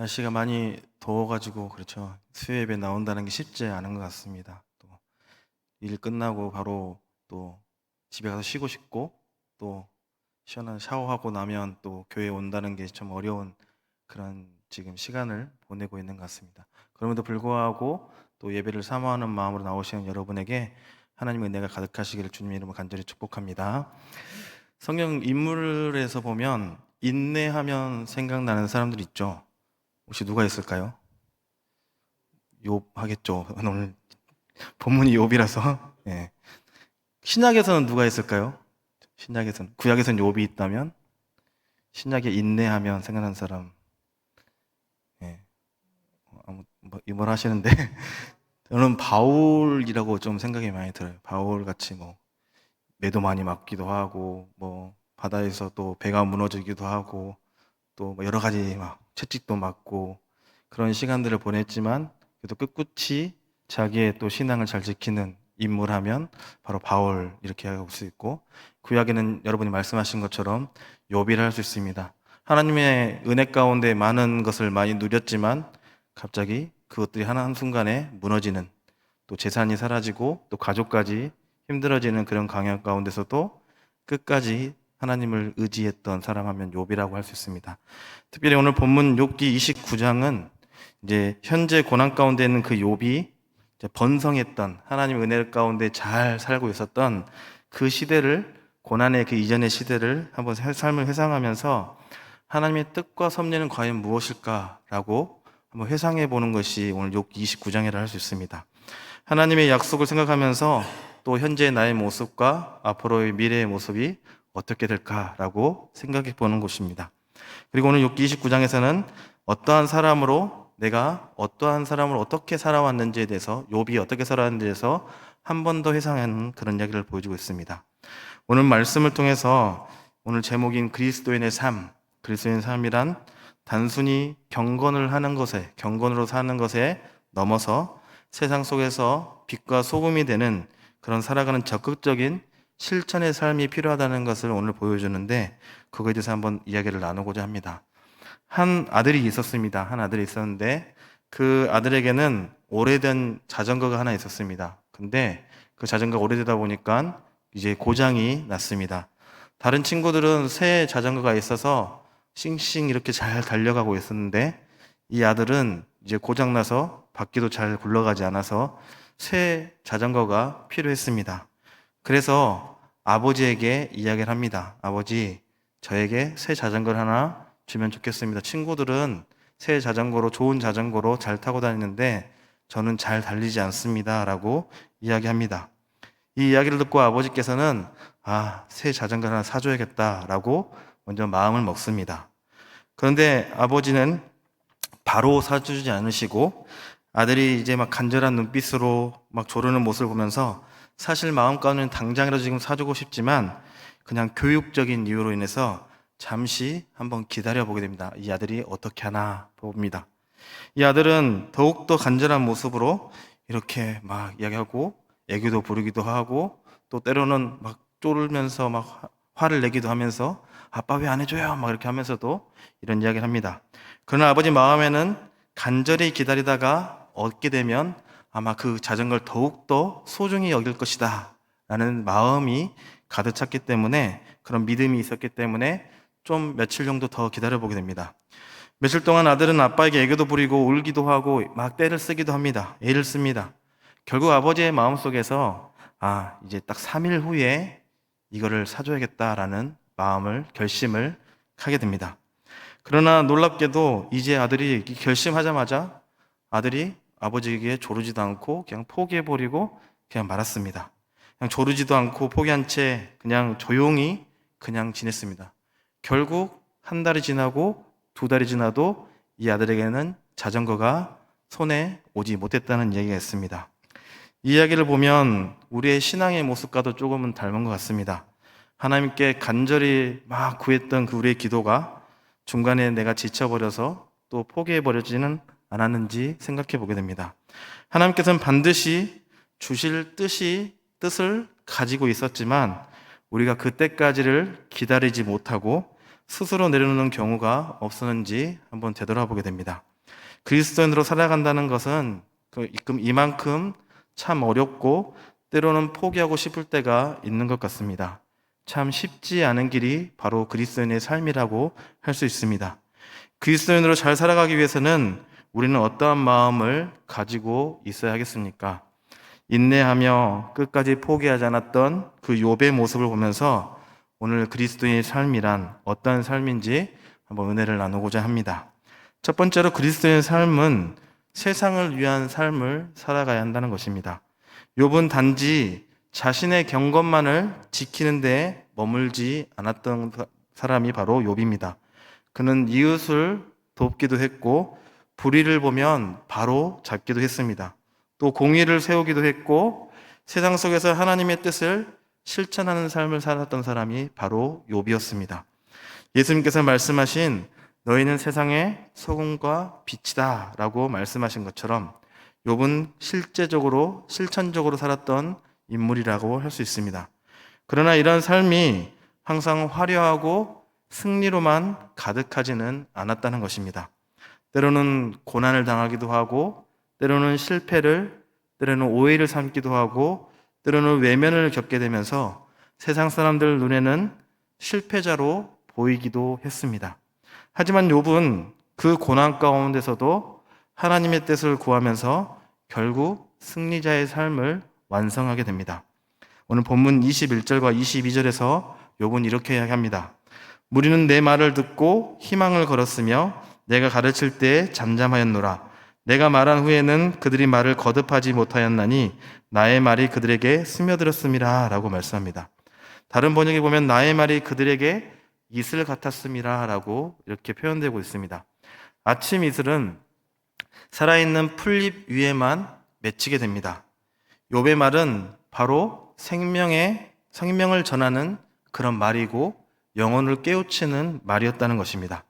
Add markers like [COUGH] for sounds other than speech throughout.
날씨가 많이 더워가지고 그렇죠. 수요 예배 나온다는 게 쉽지 않은 것 같습니다. 또 일 끝나고 바로 또 집에 가서 쉬고 싶고 또 시원한 샤워하고 나면 또 교회 온다는 게 좀 어려운 그런 지금 시간을 보내고 있는 것 같습니다. 그럼에도 불구하고 또 예배를 사모하는 마음으로 나오시는 여러분에게 하나님의 은혜가 가득하시기를 주님 이름으로 간절히 축복합니다. 성경 인물에서 보면 인내하면 생각나는 사람들 있죠. 혹시 누가 있을까요? 욥 하겠죠. [LAUGHS] 오늘 본문이 욥이라서. [LAUGHS] 예. 신약에서는 누가 있을까요? 신약에서는 구약에서는 욥이 있다면 신약에 인내하면 생각나는 사람. 예. 아무 뭐, 이뭘 하시는데 [LAUGHS] 저는 바울이라고 좀 생각이 많이 들어요. 바울 같이 뭐 매도 많이 맞기도 하고 뭐 바다에서 또 배가 무너지기도 하고 또뭐 여러 가지 막 채찍도 맞고 그런 시간들을 보냈지만 그래도 끝끝이 자기의 또 신앙을 잘 지키는 인물하면 바로 바울 이렇게 할 수 있고 구약에는 여러분이 말씀하신 것처럼 욥이라 할수 있습니다. 하나님의 은혜 가운데 많은 것을 많이 누렸지만 갑자기 그것들이 하나 한순간에 무너지는 또 재산이 사라지고 또 가족까지 힘들어지는 그런 강약 가운데서도 끝까지 하나님을 의지했던 사람 하면 욥이라고 할 수 있습니다. 특별히 오늘 본문 욥기 29장은 이제 현재 고난 가운데 있는 그 욥이 번성했던 하나님 은혜 가운데 잘 살고 있었던 그 시대를 고난의 그 이전의 시대를 한번 살- 삶을 회상하면서 하나님의 뜻과 섭리는 과연 무엇일까라고 한번 회상해 보는 것이 오늘 욥기 29장이라 할 수 있습니다. 하나님의 약속을 생각하면서 또 현재 나의 모습과 앞으로의 미래의 모습이 어떻게 될까라고 생각해 보는 것입니다. 그리고 오늘 욥기 29장에서는 어떠한 사람으로 내가 어떠한 사람으로 어떻게 살아왔는지에 대해서 욥이 어떻게 살아왔는지에 대해서 한 번 더 회상하는 그런 이야기를 보여주고 있습니다. 오늘 말씀을 통해서 오늘 제목인 그리스도인의 삶, 그리스도인의 삶이란 단순히 경건을 하는 것에, 경건으로 사는 것에 넘어서 세상 속에서 빛과 소금이 되는 그런 살아가는 적극적인 실천의 삶이 필요하다는 것을 오늘 보여주는데 그거에 대해서 한번 이야기를 나누고자 합니다. 한 아들이 있었습니다. 한 아들이 있었는데 그 아들에게는 오래된 자전거가 하나 있었습니다. 근데 그 자전거가 오래되다 보니까 이제 고장이 났습니다. 다른 친구들은 새 자전거가 있어서 싱싱 이렇게 잘 달려가고 있었는데 이 아들은 이제 고장나서 바퀴도 잘 굴러가지 않아서 새 자전거가 필요했습니다. 그래서 아버지에게 이야기를 합니다. 아버지, 저에게 새 자전거를 하나 주면 좋겠습니다. 친구들은 새 자전거로, 좋은 자전거로 잘 타고 다니는데 저는 잘 달리지 않습니다. 라고 이야기합니다. 이 이야기를 듣고 아버지께서는 아, 새 자전거 하나 사줘야겠다. 라고 먼저 마음을 먹습니다. 그런데 아버지는 바로 사주지 않으시고 아들이 이제 막 간절한 눈빛으로 막 조르는 모습을 보면서 사실 마음 가운데는 당장이라도 지금 사주고 싶지만 그냥 교육적인 이유로 인해서 잠시 한번 기다려 보게 됩니다. 이 아들이 어떻게 하나 봅니다. 이 아들은 더욱더 간절한 모습으로 이렇게 막 이야기하고 애교도 부르기도 하고 또 때로는 막 쫄면서 막 화- 화를 내기도 하면서 아빠 왜 안 해줘요? 막 이렇게 하면서도 이런 이야기를 합니다. 그러나 아버지 마음에는 간절히 기다리다가 얻게 되면 아마 그 자전거를 더욱더 소중히 여길 것이다. 라는 마음이 가득 찼기 때문에 그런 믿음이 있었기 때문에 좀 며칠 정도 더 기다려보게 됩니다. 며칠 동안 아들은 아빠에게 애교도 부리고 울기도 하고 막 때를 쓰기도 합니다. 애를 씁니다. 결국 아버지의 마음속에서 아, 이제 딱 3일 후에 이거를 사줘야겠다라는 마음을, 결심을 하게 됩니다. 그러나 놀랍게도 이제 아들이 결심하자마자 아들이 아버지에게 조르지도 않고 그냥 포기해버리고 그냥 말았습니다. 그냥 조르지도 않고 포기한 채 그냥 조용히 그냥 지냈습니다. 결국 한 달이 지나고 두 달이 지나도 이 아들에게는 자전거가 손에 오지 못했다는 얘기가 있습니다. 이 이야기를 보면 우리의 신앙의 모습과도 조금은 닮은 것 같습니다. 하나님께 간절히 막 구했던 그 우리의 기도가 중간에 내가 지쳐버려서 또 포기해버려지는 않았는지 생각해 보게 됩니다. 하나님께서는 반드시 주실 뜻이, 뜻을 가지고 있었지만 우리가 그때까지를 기다리지 못하고 스스로 내려놓는 경우가 없었는지 한번 되돌아보게 됩니다. 그리스도인으로 살아간다는 것은 그 이만큼 참 어렵고 때로는 포기하고 싶을 때가 있는 것 같습니다. 참 쉽지 않은 길이 바로 그리스도인의 삶이라고 할 수 있습니다. 그리스도인으로 잘 살아가기 위해서는 우리는 어떠한 마음을 가지고 있어야 하겠습니까? 인내하며 끝까지 포기하지 않았던 그 욥의 모습을 보면서 오늘 그리스도인의 삶이란 어떠한 삶인지 한번 은혜를 나누고자 합니다. 첫 번째로 그리스도인의 삶은 세상을 위한 삶을 살아가야 한다는 것입니다. 욥은 단지 자신의 경건만을 지키는 데 머물지 않았던 사람이 바로 욥입니다. 그는 이웃을 돕기도 했고 불의를 보면 바로 잡기도 했습니다. 또 공의를 세우기도 했고 세상 속에서 하나님의 뜻을 실천하는 삶을 살았던 사람이 바로 욥이었습니다. 예수님께서 말씀하신 너희는 세상의 소금과 빛이다라고 말씀하신 것처럼 욥은 실제적으로 실천적으로 살았던 인물이라고 할 수 있습니다. 그러나 이런 삶이 항상 화려하고 승리로만 가득하지는 않았다는 것입니다. 때로는 고난을 당하기도 하고, 때로는 실패를, 때로는 오해를 삼기도 하고, 때로는 외면을 겪게 되면서 세상 사람들 눈에는 실패자로 보이기도 했습니다. 하지만 욥은 그 고난 가운데서도 하나님의 뜻을 구하면서 결국 승리자의 삶을 완성하게 됩니다. 오늘 본문 21절과 22절에서 욥은 이렇게 이야기합니다. 무리는 내 말을 듣고 희망을 걸었으며 내가 가르칠 때 잠잠하였노라. 내가 말한 후에는 그들이 말을 거듭하지 못하였나니 나의 말이 그들에게 스며들었음이라 라고 말씀합니다. 다른 번역에 보면 나의 말이 그들에게 이슬 같았음이라 라고 이렇게 표현되고 있습니다. 아침 이슬은 살아있는 풀잎 위에만 맺히게 됩니다. 욥의 말은 바로 생명의 생명을 전하는 그런 말이고 영혼을 깨우치는 말이었다는 것입니다.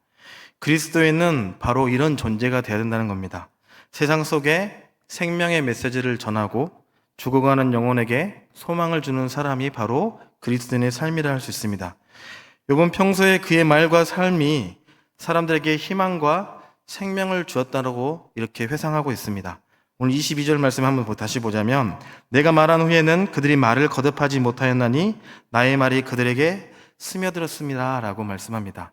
그리스도인은 바로 이런 존재가 되어야 된다는 겁니다. 세상 속에 생명의 메시지를 전하고 죽어가는 영혼에게 소망을 주는 사람이 바로 그리스도인의 삶이라 할 수 있습니다. 요번 평소에 그의 말과 삶이 사람들에게 희망과 생명을 주었다고 이렇게 회상하고 있습니다. 오늘 22절 말씀 한번 다시 보자면 내가 말한 후에는 그들이 말을 거듭하지 못하였나니 나의 말이 그들에게 스며들었습니다. 라고 말씀합니다.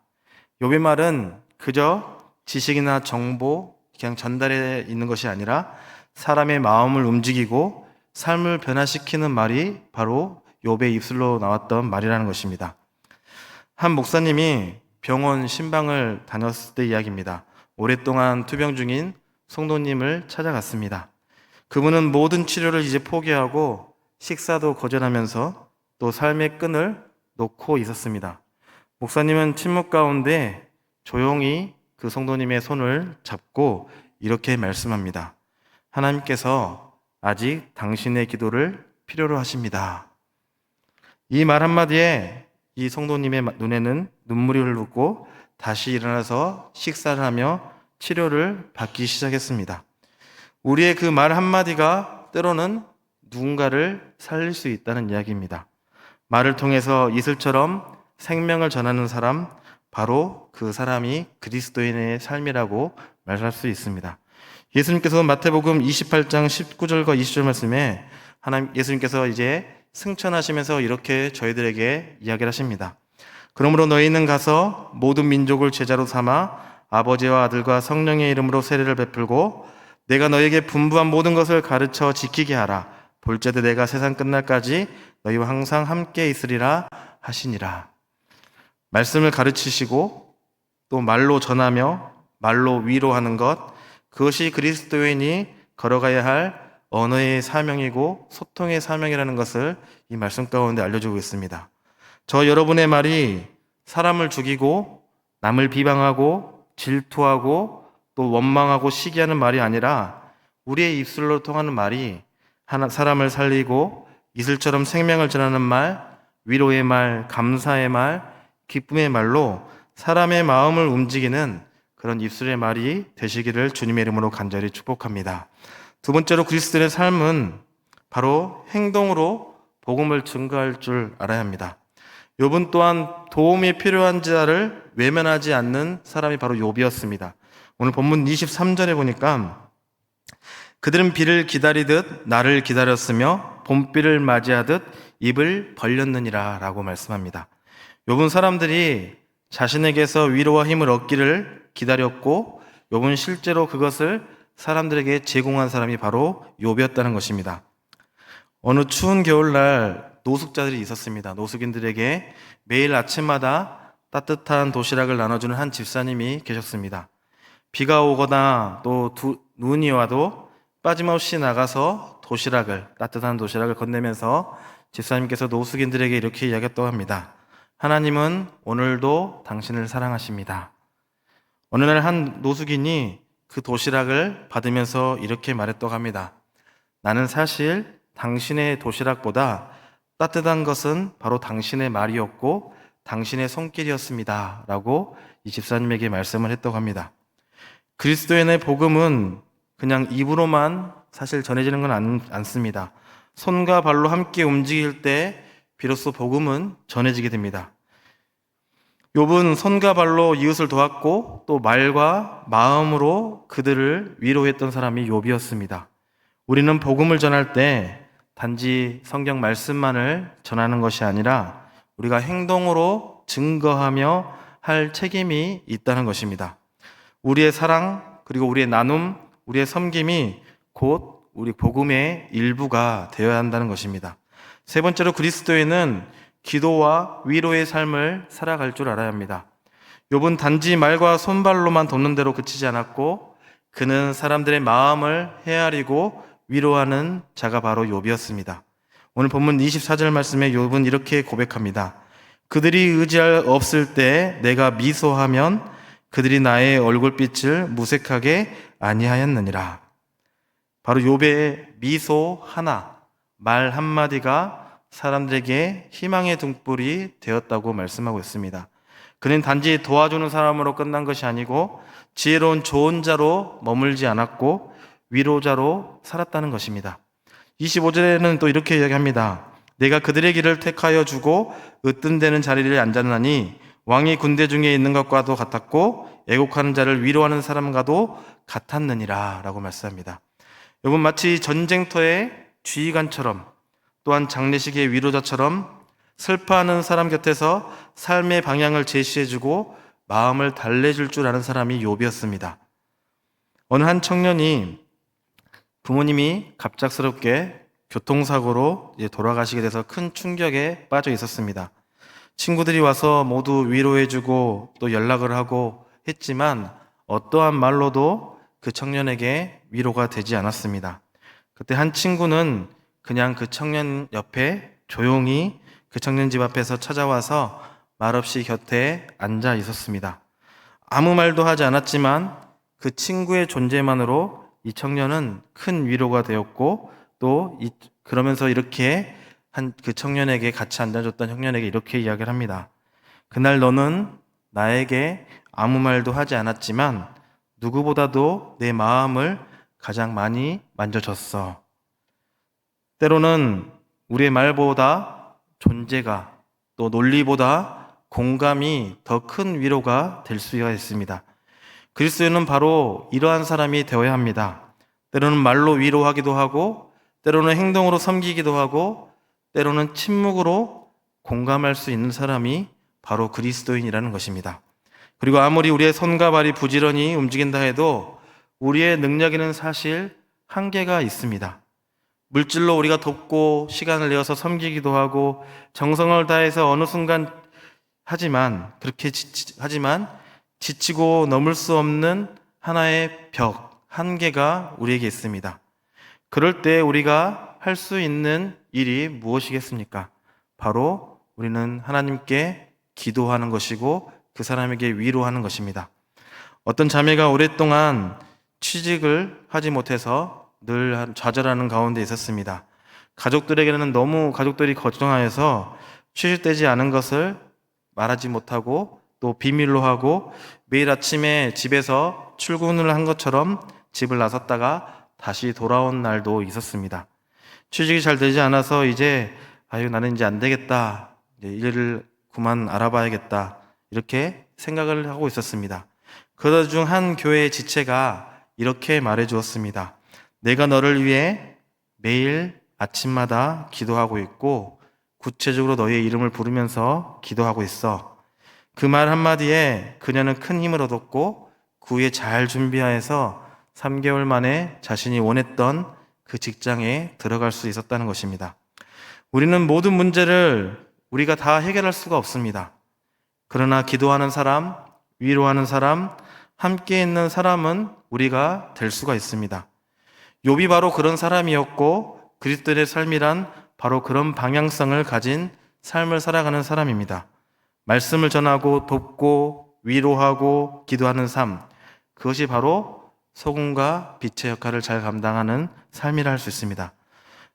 욥의 말은 그저 지식이나 정보 그냥 전달해 있는 것이 아니라 사람의 마음을 움직이고 삶을 변화시키는 말이 바로 욥의 입술로 나왔던 말이라는 것입니다. 한 목사님이 병원 신방을 다녔을 때 이야기입니다. 오랫동안 투병 중인 성도님을 찾아갔습니다. 그분은 모든 치료를 이제 포기하고 식사도 거절하면서 또 삶의 끈을 놓고 있었습니다. 목사님은 침묵 가운데 조용히 그 성도님의 손을 잡고 이렇게 말씀합니다. 하나님께서 아직 당신의 기도를 필요로 하십니다. 이 말 한마디에 이 성도님의 눈에는 눈물이 흐르고 다시 일어나서 식사를 하며 치료를 받기 시작했습니다. 우리의 그 말 한마디가 때로는 누군가를 살릴 수 있다는 이야기입니다. 말을 통해서 이슬처럼 생명을 전하는 사람, 바로 그 사람이 그리스도인의 삶이라고 말할 수 있습니다. 예수님께서 마태복음 28장 19절과 20절 말씀에 하나님 예수님께서 이제 승천하시면서 이렇게 저희들에게 이야기를 하십니다. 그러므로 너희는 가서 모든 민족을 제자로 삼아 아버지와 아들과 성령의 이름으로 세례를 베풀고 내가 너에게 분부한 모든 것을 가르쳐 지키게 하라. 볼때도 내가 세상 끝날까지 너희와 항상 함께 있으리라 하시니라. 말씀을 가르치시고 또 말로 전하며 말로 위로하는 것 그것이 그리스도인이 걸어가야 할 언어의 사명이고 소통의 사명이라는 것을 이 말씀 가운데 알려주고 있습니다. 저 여러분의 말이 사람을 죽이고 남을 비방하고 질투하고 또 원망하고 시기하는 말이 아니라 우리의 입술로 통하는 말이 사람을 살리고 이슬처럼 생명을 전하는 말, 위로의 말, 감사의 말, 기쁨의 말로 사람의 마음을 움직이는 그런 입술의 말이 되시기를 주님의 이름으로 간절히 축복합니다. 두 번째로 그리스도의 삶은 바로 행동으로 복음을 증거할 줄 알아야 합니다. 욥은 또한 도움이 필요한 자를 외면하지 않는 사람이 바로 욥이었습니다. 오늘 본문 23절에 보니까 그들은 비를 기다리듯 나를 기다렸으며 봄비를 맞이하듯 입을 벌렸느니라라고 말씀합니다. 욥은 사람들이 자신에게서 위로와 힘을 얻기를 기다렸고 욥은 실제로 그것을 사람들에게 제공한 사람이 바로 욥이었다는 것입니다. 어느 추운 겨울날 노숙자들이 있었습니다. 노숙인들에게 매일 아침마다 따뜻한 도시락을 나눠주는 한 집사님이 계셨습니다. 비가 오거나 또 두- 눈이 와도 빠짐없이 나가서 도시락을 따뜻한 도시락을 건네면서 집사님께서 노숙인들에게 이렇게 이야기했다고 합니다. 하나님은 오늘도 당신을 사랑하십니다. 어느 날 한 노숙인이 그 도시락을 받으면서 이렇게 말했다고 합니다. 나는 사실 당신의 도시락보다 따뜻한 것은 바로 당신의 말이었고 당신의 손길이었습니다. 라고 이 집사님에게 말씀을 했다고 합니다. 그리스도인의 복음은 그냥 입으로만 사실 전해지는 건 않, 않습니다. 손과 발로 함께 움직일 때 비로소 복음은 전해지게 됩니다. 욥은 손과 발로 이웃을 도왔고 또 말과 마음으로 그들을 위로했던 사람이 욥이었습니다. 우리는 복음을 전할 때 단지 성경 말씀만을 전하는 것이 아니라 우리가 행동으로 증거하며 할 책임이 있다는 것입니다. 우리의 사랑 그리고 우리의 나눔, 우리의 섬김이 곧 우리 복음의 일부가 되어야 한다는 것입니다. 세 번째로 그리스도인은 기도와 위로의 삶을 살아갈 줄 알아야 합니다. 욥은 단지 말과 손발로만 돕는 대로 그치지 않았고 그는 사람들의 마음을 헤아리고 위로하는 자가 바로 욥이었습니다. 오늘 본문 24절 말씀에 욥은 이렇게 고백합니다. 그들이 의지할 없을 때 내가 미소하면 그들이 나의 얼굴빛을 무색하게 아니하였느니라. 바로 욥의 미소 하나, 말 한마디가 사람들에게 희망의 등불이 되었다고 말씀하고 있습니다. 그는 단지 도와주는 사람으로 끝난 것이 아니고 지혜로운 좋은 자로 머물지 않았고 위로자로 살았다는 것입니다. 25절에는 또 이렇게 이야기합니다. 내가 그들의 길을 택하여 주고 으뜸 되는 자리를 앉았나니 왕이 군대 중에 있는 것과도 같았고 애곡하는 자를 위로하는 사람과도 같았느니라 라고 말씀합니다. 여러분 마치 전쟁터의 지휘관처럼 또한 장례식의 위로자처럼 슬퍼하는 사람 곁에서 삶의 방향을 제시해주고 마음을 달래줄 줄 아는 사람이 욥이었습니다. 어느 한 청년이 부모님이 갑작스럽게 교통사고로 돌아가시게 돼서 큰 충격에 빠져 있었습니다. 친구들이 와서 모두 위로해주고 또 연락을 하고 했지만 어떠한 말로도 그 청년에게 위로가 되지 않았습니다. 그때 한 친구는 그냥 그 청년 옆에 조용히 그 청년 집 앞에서 찾아와서 말없이 곁에 앉아 있었습니다. 아무 말도 하지 않았지만 그 친구의 존재만으로 이 청년은 큰 위로가 되었고 또 이- 그러면서 이렇게 한 그 청년에게 같이 앉아줬던 청년에게 이렇게 이야기를 합니다. 그날 너는 나에게 아무 말도 하지 않았지만 누구보다도 내 마음을 가장 많이 만져줬어. 때로는 우리의 말보다 존재가 또 논리보다 공감이 더 큰 위로가 될 수가 있습니다. 그리스도인은 바로 이러한 사람이 되어야 합니다. 때로는 말로 위로하기도 하고, 때로는 행동으로 섬기기도 하고, 때로는 침묵으로 공감할 수 있는 사람이 바로 그리스도인이라는 것입니다. 그리고 아무리 우리의 손과 발이 부지런히 움직인다 해도 우리의 능력에는 사실 한계가 있습니다. 물질로 우리가 돕고 시간을 내어서 섬기기도 하고 정성을 다해서 어느 순간 하지만 그렇게 지치, 하지만 지치고 넘을 수 없는 하나의 벽, 한계가 우리에게 있습니다. 그럴 때 우리가 할 수 있는 일이 무엇이겠습니까? 바로 우리는 하나님께 기도하는 것이고 그 사람에게 위로하는 것입니다. 어떤 자매가 오랫동안 취직을 하지 못해서 늘 좌절하는 가운데 있었습니다. 가족들에게는 너무 가족들이 걱정하여서 취직되지 않은 것을 말하지 못하고 또 비밀로 하고 매일 아침에 집에서 출근을 한 것처럼 집을 나섰다가 다시 돌아온 날도 있었습니다. 취직이 잘 되지 않아서 이제 아유 나는 이제 안 되겠다. 이제 일을 그만 알아봐야겠다. 이렇게 생각을 하고 있었습니다. 그러다 중 한 교회의 지체가 이렇게 말해 주었습니다. 내가 너를 위해 매일 아침마다 기도하고 있고 구체적으로 너의 이름을 부르면서 기도하고 있어. 그 말 한마디에 그녀는 큰 힘을 얻었고 그 후에 잘 준비하여서 3개월 만에 자신이 원했던 그 직장에 들어갈 수 있었다는 것입니다. 우리는 모든 문제를 우리가 다 해결할 수가 없습니다. 그러나 기도하는 사람, 위로하는 사람, 함께 있는 사람은 우리가 될 수가 있습니다. 욥이 바로 그런 사람이었고 그리스도의 삶이란 바로 그런 방향성을 가진 삶을 살아가는 사람입니다. 말씀을 전하고 돕고 위로하고 기도하는 삶 그것이 바로 소금과 빛의 역할을 잘 감당하는 삶이라 할 수 있습니다.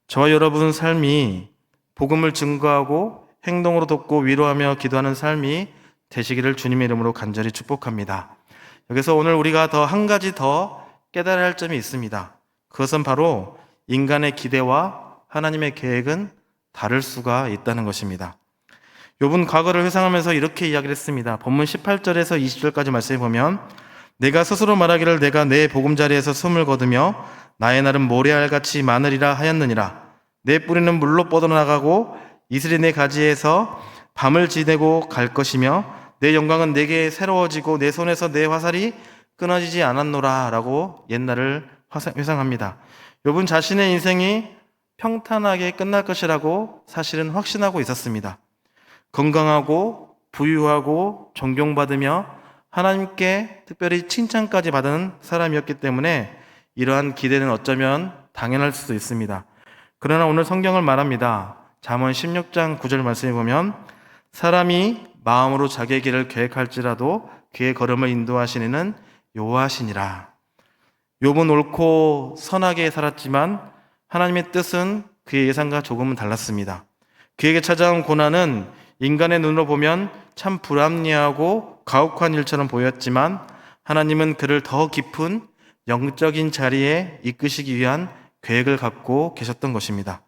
저와 여러분 삶이 복음을 증거하고 행동으로 돕고 위로하며 기도하는 삶이 되시기를 주님의 이름으로 간절히 축복합니다. 여기서 오늘 우리가 더 한 가지 더 깨달아야 할 점이 있습니다. 그것은 바로 인간의 기대와 하나님의 계획은 다를 수가 있다는 것입니다. 욥은 과거를 회상하면서 이렇게 이야기를 했습니다. 본문 18절에서 20절까지 말씀해 보면 내가 스스로 말하기를 내가 내 보금자리에서 숨을 거두며 나의 날은 모래알같이 많으리라 하였느니라 내 뿌리는 물로 뻗어나가고 이슬이 내 가지에서 밤을 지내고 갈 것이며 내 영광은 내게 새로워지고 내 손에서 내 화살이 끊어지지 않았노라 라고 옛날을 회상합니다. 욥은 자신의 인생이 평탄하게 끝날 것이라고 사실은 확신하고 있었습니다. 건강하고 부유하고 존경받으며 하나님께 특별히 칭찬까지 받은 사람이었기 때문에 이러한 기대는 어쩌면 당연할 수도 있습니다. 그러나 오늘 성경을 말합니다. 잠언 16장 9절 말씀해 보면 사람이 마음으로 자기의 길을 계획할지라도 그의 걸음을 인도하시는 여호와시니라. 욥은 옳고 선하게 살았지만 하나님의 뜻은 그의 예상과 조금은 달랐습니다. 그에게 찾아온 고난은 인간의 눈으로 보면 참 불합리하고 가혹한 일처럼 보였지만 하나님은 그를 더 깊은 영적인 자리에 이끄시기 위한 계획을 갖고 계셨던 것입니다.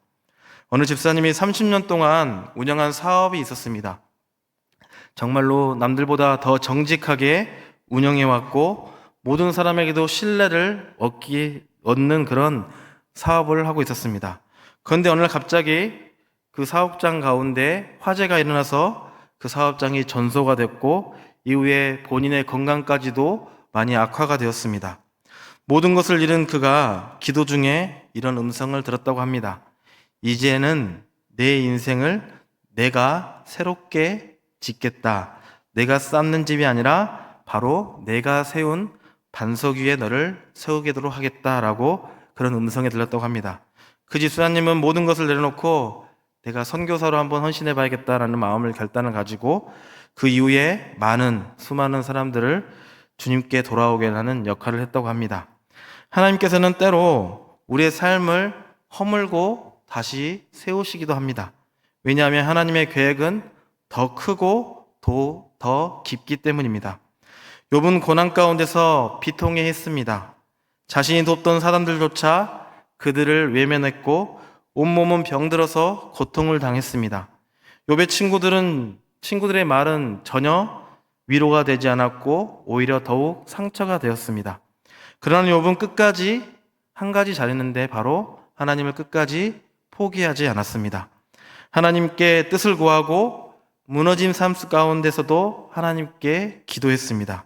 어느 집사님이 30년 동안 운영한 사업이 있었습니다. 정말로 남들보다 더 정직하게 운영해왔고 모든 사람에게도 신뢰를 얻기, 얻는 그런 사업을 하고 있었습니다. 그런데 어느 날 갑자기 그 사업장 가운데 화재가 일어나서 그 사업장이 전소가 됐고 이후에 본인의 건강까지도 많이 악화가 되었습니다. 모든 것을 잃은 그가 기도 중에 이런 음성을 들었다고 합니다. 이제는 내 인생을 내가 새롭게 짓겠다. 내가 쌓는 집이 아니라 바로 내가 세운 반석 위에 너를 세우게도록 하겠다라고 그런 음성이 들렸다고 합니다. 그 집사님은 모든 것을 내려놓고 내가 선교사로 한번 헌신해 봐야겠다라는 마음을 결단을 가지고 그 이후에 많은 수많은 사람들을 주님께 돌아오게 하는 역할을 했다고 합니다. 하나님께서는 때로 우리의 삶을 허물고 다시 세우시기도 합니다. 왜냐하면 하나님의 계획은 더 크고 더, 더 깊기 때문입니다. 욥은 고난 가운데서 비통해 했습니다. 자신이 돕던 사람들조차 그들을 외면했고 온몸은 병들어서 고통을 당했습니다. 욥의 친구들은 친구들의 말은 전혀 위로가 되지 않았고 오히려 더욱 상처가 되었습니다. 그러나 욥은 끝까지 한 가지 잘했는데 바로 하나님을 끝까지 포기하지 않았습니다. 하나님께 뜻을 구하고 무너짐 삶 가운데서도 하나님께 기도했습니다.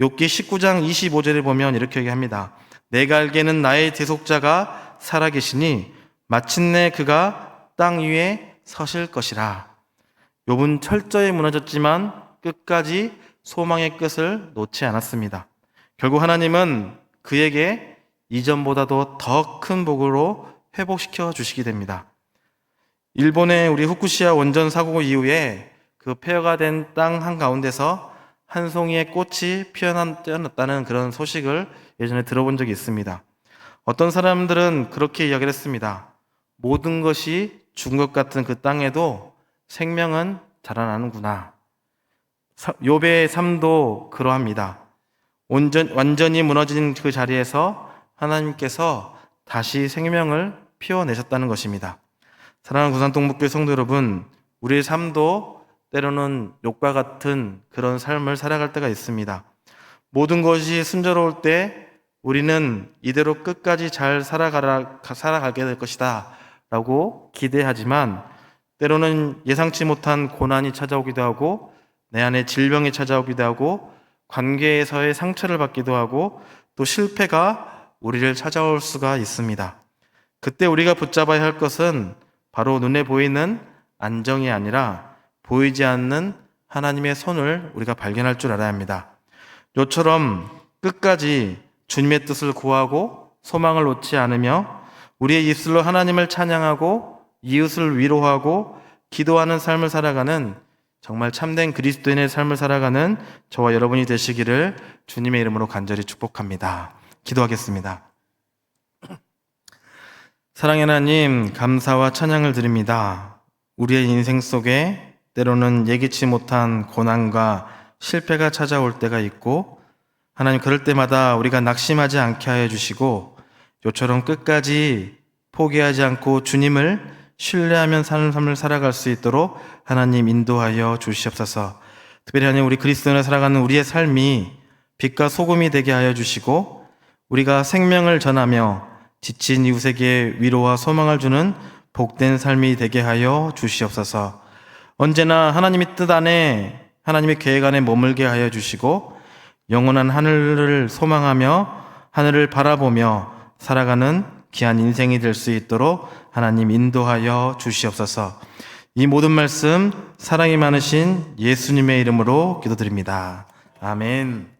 욥기 19장 25절에 보면 이렇게 얘기합니다. 내가 알기에는 나의 대속자가 살아계시니 마침내 그가 땅 위에 서실 것이라. 욥은 철저히 무너졌지만 끝까지 소망의 끝을 놓지 않았습니다. 결국 하나님은 그에게 이전보다도 더 큰 복으로 회복시켜 주시게 됩니다. 일본의 우리 후쿠시아 원전 사고 이후에 그 폐허가 된 땅 한가운데서 한 송이의 꽃이 피어났다는 그런 소식을 예전에 들어본 적이 있습니다. 어떤 사람들은 그렇게 이야기를 했습니다. 모든 것이 죽은 것 같은 그 땅에도 생명은 자라나는구나. 욥의 삶도 그러합니다. 온전, 완전히 무너진 그 자리에서 하나님께서 다시 생명을 피워내셨다는 것입니다. 사랑하는 구산동북교회 성도 여러분, 우리의 삶도 때로는 욕과 같은 그런 삶을 살아갈 때가 있습니다. 모든 것이 순조로울 때 우리는 이대로 끝까지 잘 살아가라, 살아가게 될 것이다 라고 기대하지만 때로는 예상치 못한 고난이 찾아오기도 하고 내 안에 질병이 찾아오기도 하고 관계에서의 상처를 받기도 하고 또 실패가 우리를 찾아올 수가 있습니다. 그때 우리가 붙잡아야 할 것은 바로 눈에 보이는 안정이 아니라 보이지 않는 하나님의 손을 우리가 발견할 줄 알아야 합니다. 요처럼 끝까지 주님의 뜻을 구하고 소망을 놓지 않으며 우리의 입술로 하나님을 찬양하고 이웃을 위로하고 기도하는 삶을 살아가는 정말 참된 그리스도인의 삶을 살아가는 저와 여러분이 되시기를 주님의 이름으로 간절히 축복합니다. 기도하겠습니다. 사랑의 하나님, 감사와 찬양을 드립니다. 우리의 인생 속에 때로는 예기치 못한 고난과 실패가 찾아올 때가 있고, 하나님 그럴 때마다 우리가 낙심하지 않게 하여 주시고, 요처럼 끝까지 포기하지 않고 주님을 신뢰하면 사는 삶을 살아갈 수 있도록 하나님 인도하여 주시옵소서. 특별히 하나님 우리 그리스도인을 살아가는 우리의 삶이 빛과 소금이 되게 하여 주시고, 우리가 생명을 전하며 지친 이웃에게 위로와 소망을 주는 복된 삶이 되게 하여 주시옵소서. 언제나 하나님의 뜻 안에 하나님의 계획 안에 머물게 하여 주시고 영원한 하늘을 소망하며 하늘을 바라보며 살아가는 귀한 인생이 될 수 있도록 하나님 인도하여 주시옵소서. 이 모든 말씀 사랑이 많으신 예수님의 이름으로 기도드립니다. 아멘.